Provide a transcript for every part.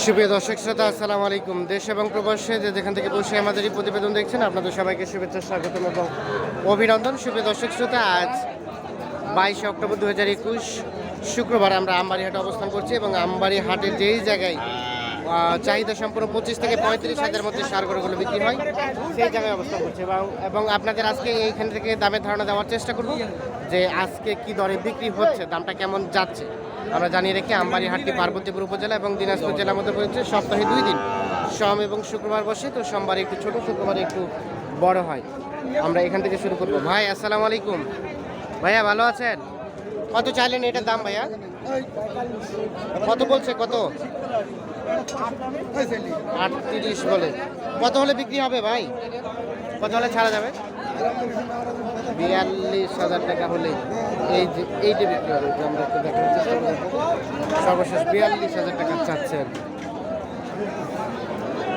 সুপ্রিয় দর্শক শ্রোতা, আসসালামু আলাইকুম। দেশ এবং প্রবাসে যে যেখান থেকে বসে আমাদের এই প্রতিবেদন দেখছেন, আপনাদের সবাইকে শুভেচ্ছা, স্বাগতম এবং অভিনন্দন। সুপ্রিয় দর্শক শ্রোতা, আজ বাইশে অক্টোবর দু হাজার একুশ শুক্রবার আমরা আমবাড়ি হাটে অবস্থান করছি এবং আমবাড়ি হাটের যেই জায়গায় চাহিদা সম্পূর্ণ পঁচিশ থেকে পঁয়ত্রিশ হাজারের মধ্যে সার গরুগুলো বিক্রি হয়, সেই জায়গায় অবস্থান করছে এবং আপনাদের আজকে এইখান থেকে দামের ধারণা দেওয়ার চেষ্টা করব যে আজকে কি দরে বিক্রি হচ্ছে, দামটা কেমন যাচ্ছে। আমরা জানিয়ে রেখে আমবাড়ি হাটটি পার্বতীপুর উপজেলা এবং দিনাজপুর জেলার মধ্যে পড়েছে। সপ্তাহে দুই দিন সোম এবং শুক্রবার বসে, তো সোমবার একটু ছোট, শুক্রবার একটু বড় হয়। আমরা এখান থেকে শুরু করব। ভাই, আসসালামু আলাইকুম। ভাইয়া, ভালো আছেন? কত চাইলেন এটার দাম ভাইয়া? কত বলছে, কত? আটত্রিশ বলে। কত হলে বিক্রি হবে ভাই? কত হলে ছাড়া যাবে? বিয়াল্লিশ হাজার টাকা হলে। এই যে এইটা বিক্রি হবে যে আমরা একটু দেখার চেষ্টা করব। সর্বশেষ বিয়াল্লিশ হাজার টাকা চাচ্ছে আর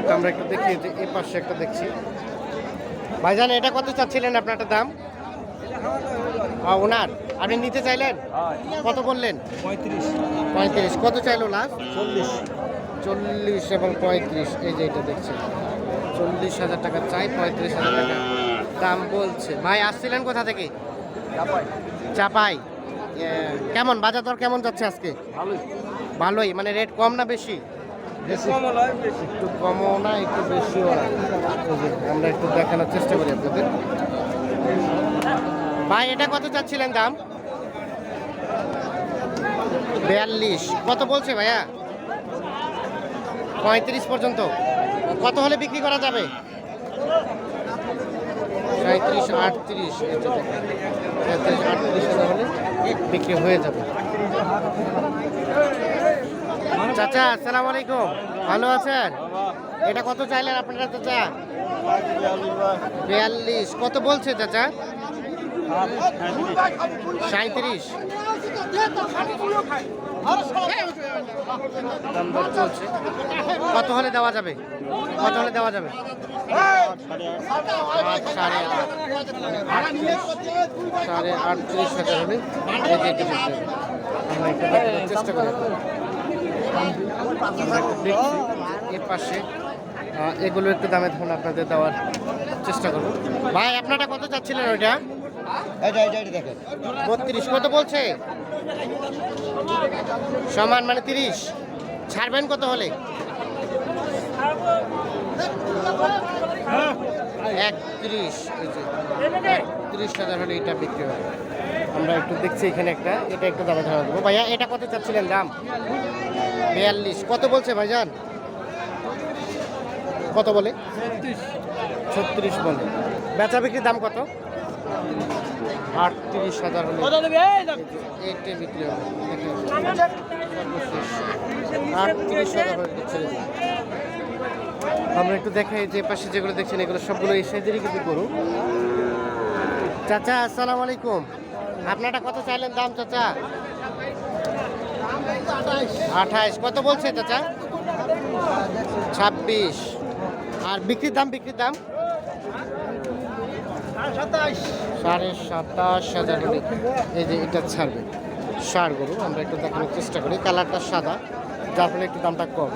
তো আমরা একটু দেখি যে এ পাশে একটা দেখছি। ভাইজান এটা কত চাচ্ছিলেন আপনারটা দাম? ওনার। আপনি নিতে চাইলেন? কত বললেন? পঁয়ত্রিশ। পঁয়ত্রিশ। কত চাইলো লাস্ট? চল্লিশ। চল্লিশ এবং পঁয়ত্রিশ। এই যে এটা দেখছেন চল্লিশ হাজার টাকা চাই পঁয়ত্রিশ হাজার টাকা দাম বলছে। ভাই আসছিলেন কোথা থেকে? চাপাই কেমন? বাজার দর কেমন যাচ্ছে আজকে? ভালোই। ভালোই? মানে রেট কম না বেশি? বেশি। কম নয় বেশি। একটু কমও না একটু বেশিও না। আমরা একটু দেখানোর চেষ্টা করি আপনাদের। ভাই এটা কত চাচ্ছিলেন দাম? বিয়াল্লিশ। কত বলছে ভাইয়া? পঁয়ত্রিশ পর্যন্ত। কত হলে বিক্রি করা যাবে? সাঁত্রিশ আটত্রিশ। বিক্রি হয়ে যাবে। চাচা, আসসালামু আলাইকুম। ভালো আছেন? এটা কত চাইলেন আপনারা, চাচা? বিয়াল্লিশ। কত বলছে, চাচা? সাঁত্রিশ দাম দর চলছে। কত হলে দেওয়া যাবে? কত হলে দেওয়া যাবে? সাড়ে সাড়ে আটত্রিশ হাজার হলে চেষ্টা করি। এর পাশে এগুলো একটু দামে ধরুন আপনাদের দেওয়ার চেষ্টা করব। ভাই আপনারা কত চাচ্ছিলেন ওইটা? বত্রিশ কত বলছে? সমান মানে তিরিশ। ছাড়বেন কত হলে? একত্রিশ একত্রিশ হাজার হলে এটা বিক্রি হবে আমরা একটু দেখছি এখানে একটা, এটা একটু দামে ধরা দেবো। ভাইয়া, এটা কত চাচ্ছিলেন দাম? বিয়াল্লিশ। কত বলছে ভাইজান? কত বলে? ছত্রিশ বলে। বেচা বিক্রির দাম কত? আটত্রিশ হাজার হলে এইটা বিক্রি হবে দেখে আটত্রিশ হাজার ছেড়ে আমরা একটু দেখাই যে পাশে যেগুলো দেখছেন এগুলো সবগুলো এই সাইজেরই কিন্তু গরু। চাচা আসসালামু আলাইকুম। আপনারটা কত চাইলেন দাম চাচা? আঠাইশ। কত বলছে চাচা? ছাব্বিশ। আর বিক্রির দাম বিক্রির দাম? সাড়ে সাতাশ হাজার হলে এই যে এটা ছাড়বে। সার গরু, আমরা একটু দেখানোর চেষ্টা করি। কালারটা সাদা, যার ফলে একটু দামটা কম।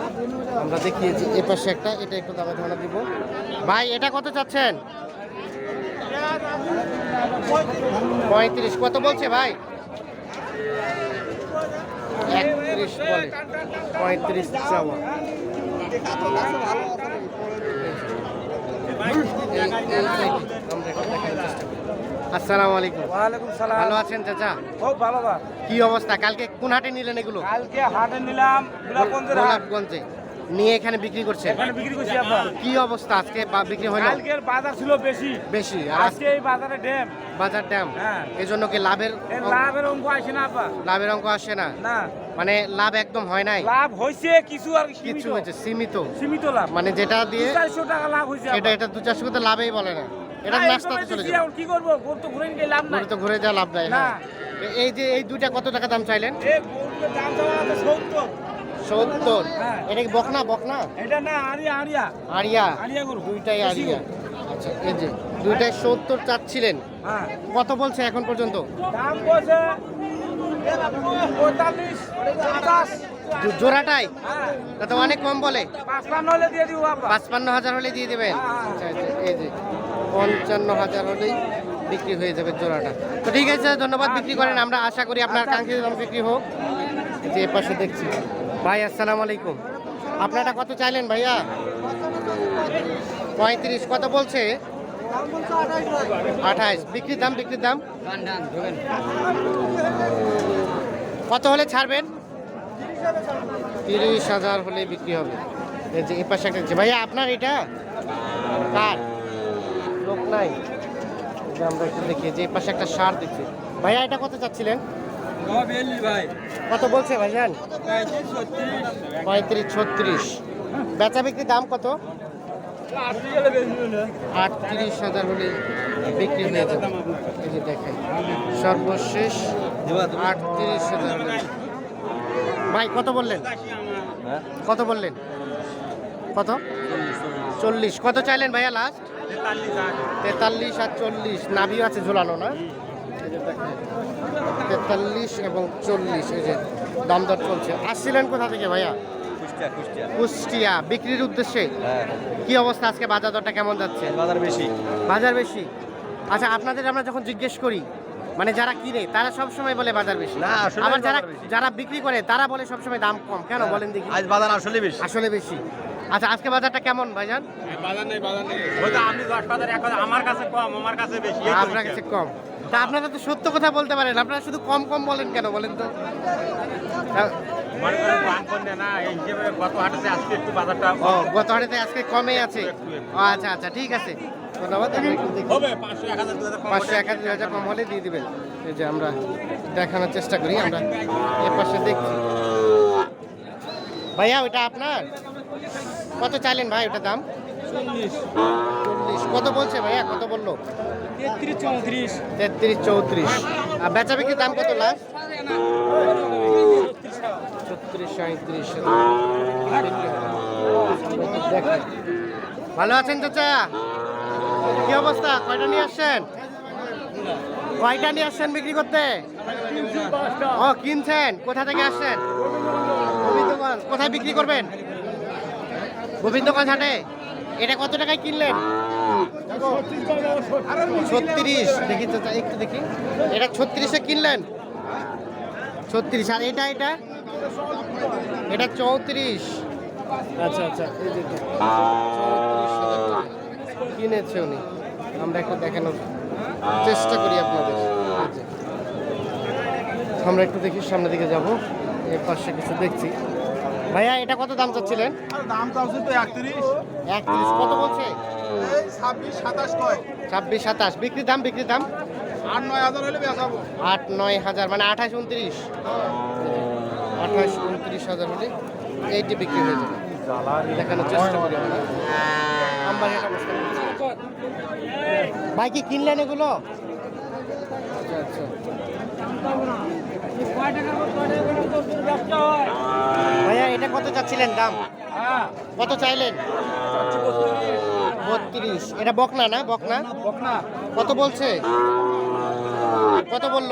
আমরা দেখিয়েছি এ পাশে একটা, এটা একটু দামে ধারণা দিব। ভাই, এটা কত চাচ্ছেন? পঁয়ত্রিশ। কত বলছে ভাই? একত্রিশ বলে। পঁয়ত্রিশ চাওয়া। এই- এই- এই- এই- আমরা একটু দেখানোর চেষ্টা করি। আসসালামু আলাইকুম। ওয়ালাইকুম সালাম। ভালো আছেন চাচা? খুব ভালো কি অবস্থা? কালকে কোন হাটে নিলেন এগুলো? কালকে হাটে নিলাম গোলাপগঞ্জের গোলাপগঞ্জে। নিয়ে এখানে বিক্রি করছেন? এখানে বিক্রি করছি আপনার। কি অবস্থা আজকে বিক্রি হলো? কালকের বাজার ছিল বেশি। বেশি আজকে এই বাজারে ড্যাম। বাজার দাম হ্যাঁ। কি লাভের লাভের অঙ্ক আসে না আপা লাভের অঙ্ক আসে না? না। মানে লাভ একদম হয় নাই? লাভ হয়েছে কিছু আর কিছু হয়েছে সীমিত। সীমিত লাভ। মানে যেটা দিয়ে চারশো টাকা লাভ হয়েছে এটা এটা দু চারশো করতে লাভই বলে না। এটা না, নাস্তাতে চলে যাবে। কি করব? তো ঘুরে নিয়ে লাভ নাই। গরু তো ঘুরে যা লাভ দেয় না। হ্যাঁ এই যে এই দুইটা কত টাকা দাম চাইলেন? এই দাম দেওয়া আছে সত্তর। সত্তর? হ্যাঁ। এটা কি বকনা বকনা? এটা না আরিয়া আরিয়া। আরিয়া। আরিয়া গরু দুইটাই আরিয়া। আচ্ছা এই যে দুইটাই সত্তর চাচ্ছিলেন। হ্যাঁ। কত বলছে এখন পর্যন্ত? দাম বলছে পঁয়তাল্লিশ পঞ্চাশ। জো- জোড়াটাই? হ্যাঁ তা তো অনেক কম বলে। পাঁচপান্ন হাজার হলে দিয়ে দেবেন? আচ্ছা আচ্ছা এই যে পঞ্চান্ন হাজার হলেই বিক্রি হয়ে যাবে জোড়াটা। তো ঠিক আছে ধন্যবাদ বিক্রি করেন। আমরা আশা করি আপনার কাঙ্ক্ষিত দাম বিক্রি হোক। যে পাশে দেখছি। ভাই আসসালামু আলাইকুম। আপনারা কত চাইলেন ভাইয়া? পঁয়ত্রিশ কত বলছে? আঠাইশ। বিক্রির দাম বিক্রির দাম? কত হলে ছাড়বেন? তিরিশ হাজার হলে বিক্রি হবে। এই যে এ পাশে একটা ভাইয়া আপনার এটা? কার? লোক নাই। আমরা একটু দেখি যে এ পাশে একটা সার দেখছি। ভাইয়া এটা কত চাচ্ছিলেন? ভাই। কত বলছে ভাইজান পঁয়ত্রিশ ছত্রিশ। বেচা বিক্রির দাম কত? আটত্রিশ হাজার হলে বিক্রি হয়ে যাবে। এই যে দেখেন সর্বশেষ আটত্রিশ হাজার ভাই কত বললেন? কত বললেন? কত? চল্লিশ। কত চাইলেন ভাইয়া লাস্ট তেতাল্লিশ আর চল্লিশ। নাভিও আছে ঝোলানো না? তেতাল্লিশ এবং চল্লিশ এই যে দাম দর চলছে। আসছিলেন কোথা থেকে ভাইয়া? কুষ্টিয়া বিক্রির উদ্দেশ্যে? কি অবস্থা আজকে? বাজার দরটা কেমন যাচ্ছে? বাজার বেশি। বাজার বেশি? আচ্ছা আপনাদের আমরা যখন জিজ্ঞেস করি মানে যারা কিনে তারা সব সময় বলে বাজার বেশি। না, আসলে আবার যারা যারা বিক্রি করে তারা বলে সব সময় দাম কম। কেন বলেন দেখি। আজ বাজার আসলে বেশি। আসলে বেশি। আচ্ছা আজকে বাজারটা কেমন ভাইজান? আপনি দশ বাজার এক হাজার, আমার কাছে কম আমার কাছে বেশি আপনার কাছে কম। তা আপনারা তো সত্য কথা বলতে পারেন। আপনারা শুধু কম কম বলেন কেন বলেন তো। মনে গত হাটেতে আজকে বাজারটা ও গত আজকে কমে আছে। ও, আচ্ছা আচ্ছা ঠিক আছে। ধন্যবাদ দেখি। পাঁচশো এক হাজার দু হাজার কম হলে দিয়ে দিবেন। এই যে আমরা দেখানোর চেষ্টা করি আমরা এ পাশে দেখছি। ভাইয়া ওইটা আপনার? কত চাইলেন ভাই ওটা দাম? চল্লিশ। কত বলছে ভাইয়া? কত বলল? তেত্রিশ চৌত্রিশ। তেত্রিশ চৌত্রিশ। আর বেচা বিক্রির দাম কত লাস্ট ছত্রিশ সাঁত্রিশ ভালো আছেন চাচা? কি অবস্থা? কয়টা নিয়ে আসছেন? কয়টা নিয়ে আসছেন বিক্রি করতে? ও কিনছেন? কোথা থেকে আসছেন? গোবিন্দগঞ্জ। কোথায় বিক্রি করবেন? গোবিন্দগঞ্জ হাটে? এটা কত টাকায় কিনলেন? ছত্রিশ। দেখি চাচা একটু দেখি। এটা ছত্রিশে কিনলেন? ছত্রিশ। আর এটা এটা? এটা চৌত্রিশ। আচ্ছা আচ্ছা এই যে চৌত্রিশ হাজার টাকা কিনেছে উনি। আমরা একটু দেখানোর চেষ্টা করি আপনাদের। আমরা একটু দেখি সামনের দিকে যাব। এর পাশে কিছু দেখছি। ভাইয়া এটা কত দাম চাচ্ছিলেন? দাম তো তো একত্রিশ। একত্রিশ কত বলছে? ছাব্বিশ সাতাশ কয়? ছাব্বিশ সাতাশ। বিক্রির দাম বিক্রির দাম? আট নয় হাজার হলে বেচাবো আট নয় হাজার মানে আঠাশ উনত্রিশ। আঠাশ উনত্রিশ হাজার হলে এইটি বিক্রি হয়ে যাবে। দেখানোর চেষ্টা করি আমরা। আমবাড়িহাট অবস্থান করছি। ভাই কি কিনলেন এগুলো? ভাইয়া, এটা কত চাচ্ছিলেন দাম? কত চাইলেন? বত্রিশ। এটা বকনা না? বকনা? বকনা কত বলছে? কত বলল?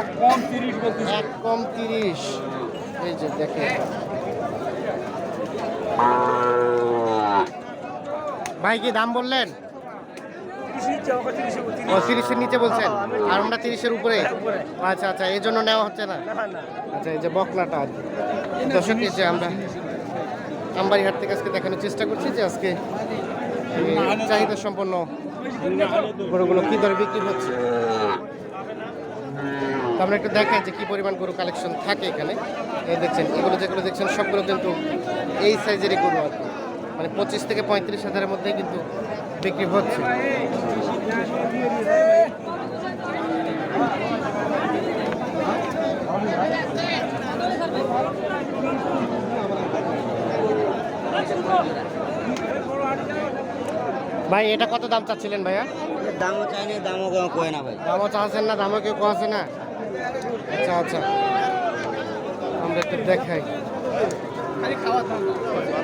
এক কম তিরিশ। তিরিশ এই যে ভাই কি দাম বললেন? ও তিরিশের নিচে বলছেন? আর আমরা তিরিশের উপরে? আচ্ছা আচ্ছা এই জন্য নেওয়া হচ্ছে না? আচ্ছা এই যে কি। দর্শক এই যে আমরা আমবাড়িহাট থেকে আজকে দেখানোর চেষ্টা করছি যে আজকে চাহিদা সম্পন্ন গরুগুলো কি দরে বিক্রি হচ্ছে। তো আমরা একটু দেখাই যে কী পরিমাণ গরু কালেকশন থাকে এখানে। এই দেখছেন এগুলো যেগুলো দেখছেন সবগুলো কিন্তু এই সাইজেরই গরু আর কি। মানে পঁচিশ থেকে পঁয়ত্রিশ হাজারের মধ্যেই কিন্তু বিক্রি হচ্ছে। ভাই এটা কত দাম চাচ্ছিলেন ভাইয়া? দামও চাইনি দামও কেউ কয় না ভাই। দামও চাচ্ছেন না দামও কেউ কমাচ্ছে না? আচ্ছা আচ্ছা। আমরা একটু দেখাই।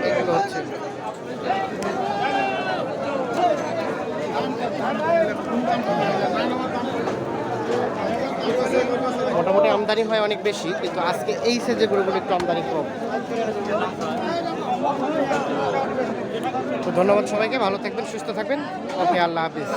এগুলো হচ্ছে। মোটামুটি আমদানি হয় অনেক বেশি, কিন্তু আজকে এই সাইজের গরুগুলো একটু আমদানি কম। তো ধন্যবাদ সবাইকে, ভালো থাকবেন, সুস্থ থাকবেন। ওকে, আল্লাহ হাফিজ।